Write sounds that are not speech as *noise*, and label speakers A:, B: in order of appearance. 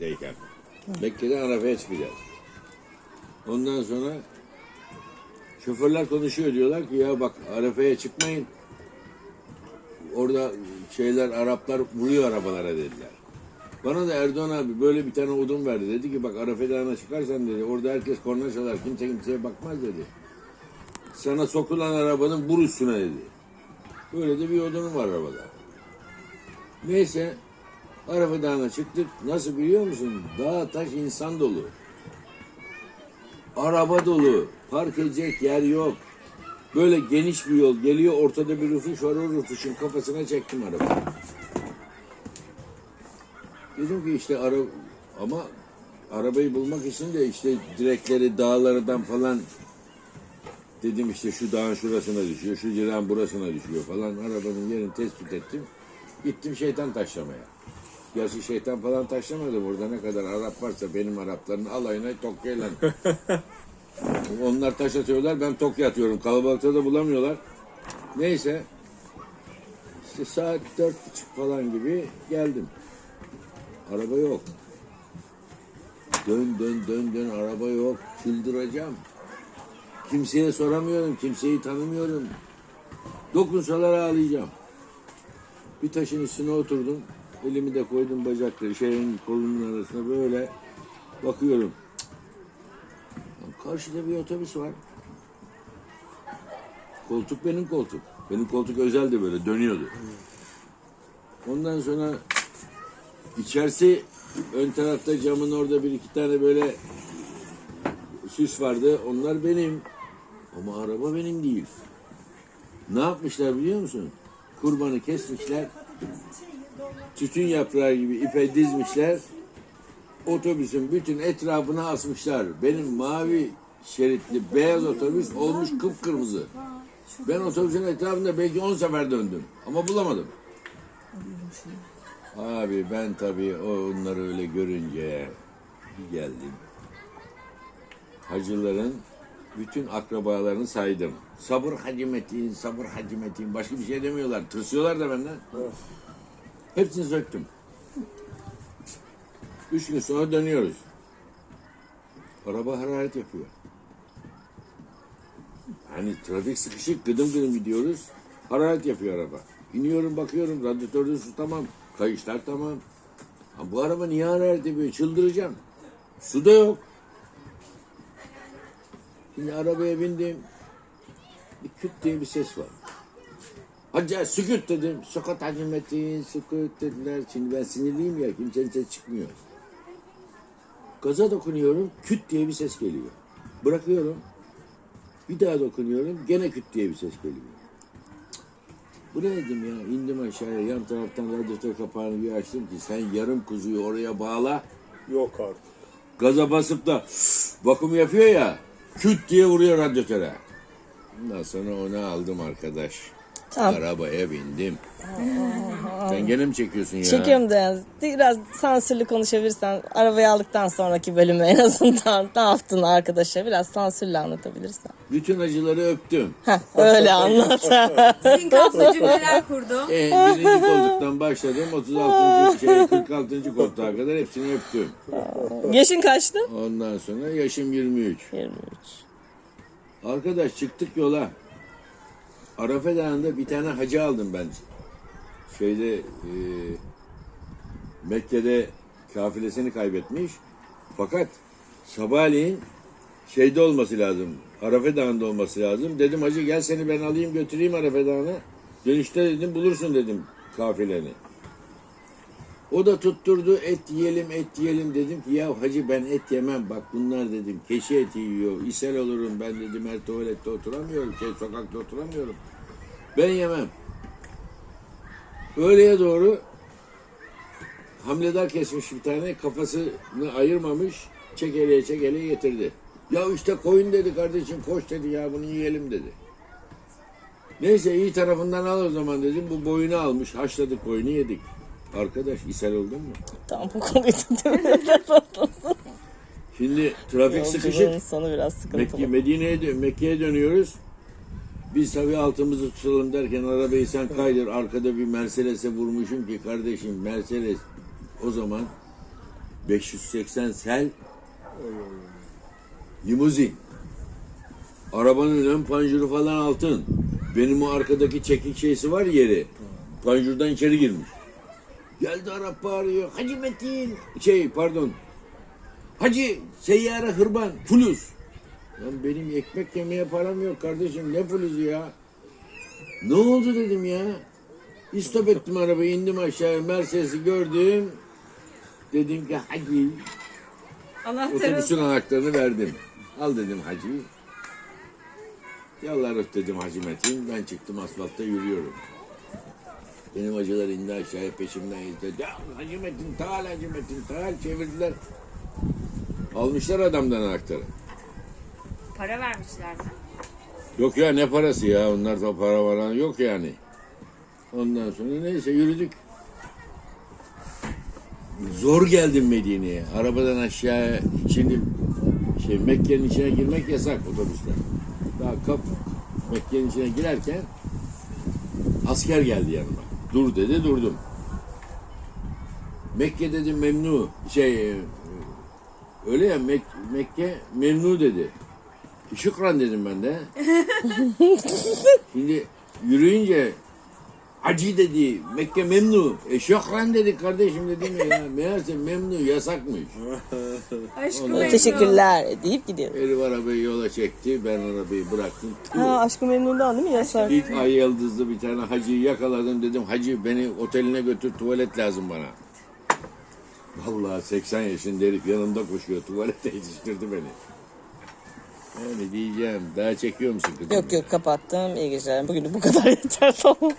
A: Mekke'deyken. Mekke'den Arafa'ya çıkacağız. Ondan sonra şoförler konuşuyor diyorlar ki ya bak Arafa'ya çıkmayın. Orada şeyler Araplar vuruyor arabalara dediler. Bana da Erdoğan abi böyle bir tane odun verdi. Dedi ki bak Arafa Dağı'na çıkarsan dedi. Orada herkes korna çalar. Kimse kimseye bakmaz dedi. Sana sokulan arabanın vur üstüne dedi. Böyle de bir odunum var arabada. Neyse Arafa Dağı'na çıktık. Nasıl biliyor musun? Dağ taş insan dolu. Araba dolu. Park edecek yer yok. Böyle geniş bir yol geliyor. Ortada bir rüfuş var. O rüfuşun kafasına çektim arabayı. Dedim ki işte ara ama arabayı bulmak için de işte direkleri dağlardan falan dedim işte şu dağın şurasına düşüyor, şu direğin burasına düşüyor falan. Arabanın yerini tespit ettim. Gittim şeytan taşlamaya. Gerçi şeytan falan taşlamadı burada ne kadar Arap varsa benim Arapların alayına Tokyo'yla. *laughs* Onlar taş atıyorlar ben Tokyo atıyorum. Kalabalıkta da bulamıyorlar. Neyse. İşte saat dört buçuk falan gibi geldim. Araba yok. Dön dön dön dön araba yok. Çıldıracağım. Kimseye soramıyorum. Kimseyi tanımıyorum. Dokunsalar ağlayacağım. Bir taşın üstüne oturdum. Elimi de koydum bacakları şeyin kolunun arasına böyle bakıyorum. Karşıda bir otobüs var. Koltuk benim koltuk. Benim koltuk özeldi böyle dönüyordu. Ondan sonra İçerisi ön tarafta camın orada bir iki tane böyle süs vardı. Onlar benim. Ama araba benim değil. Ne yapmışlar biliyor musun? Kurbanı kesmişler. Tütün yaprağı gibi ipe dizmişler. Otobüsün bütün etrafına asmışlar. Benim mavi şeritli beyaz otobüs olmuş kıpkırmızı. Ben otobüsün etrafında belki 10 sefer döndüm. Ama bulamadım. Abi ben tabii onları öyle görünce geldim. Hacıların bütün akrabalarını saydım. Sabır hacimetin, sabır hacimetin. Başka bir şey demiyorlar. Tırsıyorlar da benden. Hepsini söktüm. Üç gün sonra dönüyoruz. Araba hararet yapıyor. Hani trafik sıkışık gıdım gıdım gidiyoruz. Hararet yapıyor araba. İniyorum bakıyorum radyatörde su tamam. Kayışlar tamam. Ha, bu araba niye hararet yapıyor? Çıldıracağım. Su da yok. Şimdi arabaya bindim. Bir küt diye bir ses var. Hacı sükut dedim. Sokak hacimetin, sükut dediler. Şimdi ben sinirliyim ya. Kimsenin ses çıkmıyor. Gaza dokunuyorum. Küt diye bir ses geliyor. Bırakıyorum. Bir daha dokunuyorum. Gene küt diye bir ses geliyor. Bu ne dedim ya? İndim aşağıya. Yan taraftan radyatör kapağını bir açtım ki sen yarım kuzuyu oraya bağla.
B: Yok artık.
A: Gaza basıp da vakum yapıyor ya. Küt diye vuruyor radyatöre. Ondan sonra onu aldım arkadaş.
C: Tamam.
A: Arabaya bindim. Sen gene mi çekiyorsun ya?
C: Çekiyorum da biraz sansürlü konuşabilirsen arabayı aldıktan sonraki bölümü en azından ne yaptın arkadaşa biraz sansürlü anlatabilirsen.
A: Bütün acıları öptüm.
C: Heh, öyle anlat.
D: Sinkaflı cümleler kurdum. *laughs*
A: E, birinci koltuktan başladım. 36. şey 46. koltuğa kadar hepsini öptüm.
C: Yaşın kaçtı?
A: Ondan sonra yaşım 23.
C: 23.
A: Arkadaş çıktık yola. Arafa Dağı'nda bir tane hacı aldım ben. Şeyde e, Mekke'de kafilesini kaybetmiş. Fakat sabahleyin şeyde olması lazım. Arafa Dağı'nda olması lazım. Dedim hacı gel seni ben alayım götüreyim Arafa Dağı'na. Dönüşte dedim bulursun dedim kafileni. O da tutturdu et yiyelim et yiyelim dedim ki ya hacı ben et yemem bak bunlar dedim keçi eti yiyor ishal olurum ben dedim her tuvalette oturamıyorum şey sokakta oturamıyorum ben yemem. Öğleye doğru hamledar kesmiş bir tane kafasını ayırmamış çekeleye çekeleye getirdi. Ya işte koyun dedi kardeşim koş dedi ya bunu yiyelim dedi. Neyse iyi tarafından al o zaman dedim. Bu boyunu almış. Haşladık boyunu yedik. Arkadaş ishal oldun mu?
C: Tam bu konuyu değil mi?
A: Şimdi trafik sıkışık.
C: sonu biraz
A: Mekke,
C: sıkıntılı.
A: Medine'ye dö- Mekke'ye dönüyoruz. Biz tabii altımızı tutalım derken arabayı sen kaydır. Arkada bir Mercedes'e vurmuşum ki kardeşim Mercedes o zaman 580 sel limuzin. Arabanın ön panjuru falan altın. Benim o arkadaki çekik şeysi var yeri. Panjurdan içeri girmiş. Geldi Arap bağırıyor. Hacı Metin. Şey pardon. Hacı seyyare hırban. Fulus. Lan benim ekmek yemeye param yok kardeşim. Ne fulusu ya? Ne oldu dedim ya. İstop ettim arabayı indim aşağıya Mercedes'i gördüm. Dedim ki hacı
D: Anahtarı.
A: otobüsün anahtarını verdim. Al dedim hacı. Yallah dedim Hacı Metin. Ben çıktım asfaltta yürüyorum. Benim hacılar indi aşağıya peşimden izledi. Hacı Metin tal Hacı Metin tal çevirdiler. Almışlar adamdan anahtarı.
D: Para vermişler mi?
A: Yok ya ne parası ya onlar da para varan yok yani. Ondan sonra neyse yürüdük. Zor geldim Medine'ye. Arabadan aşağı şimdi şey Mekke'nin içine girmek yasak otobüsler. Daha kap Mekke'nin içine girerken asker geldi yanıma. Dur dedi durdum. Mekke dedi memnu şey e, öyle ya Mek- Mekke memnu dedi. Şükran dedim ben de. *laughs* Şimdi yürüyünce Hacı dedi, Mekke memnu. E şükran dedi kardeşim dedim ya. Meğerse memnu yasakmış. *laughs*
D: Aşkım
A: Ondan-
D: memnun.
C: Teşekkürler deyip gidiyor.
A: Herif arabayı yola çekti, ben arabayı bıraktım.
C: Ha aşkı memnundan değil mi yasak?
A: İlk ay yıldızlı bir tane hacıyı yakaladım dedim. Hacı beni oteline götür tuvalet lazım bana. Vallahi 80 yaşında herif yanımda koşuyor. Tuvalete yetiştirdi beni. Yani diyeceğim. Daha çekiyor musun kızım?
C: Yok yok kapattım. İyi geceler. Bugün bu kadar *laughs* yeter tamam.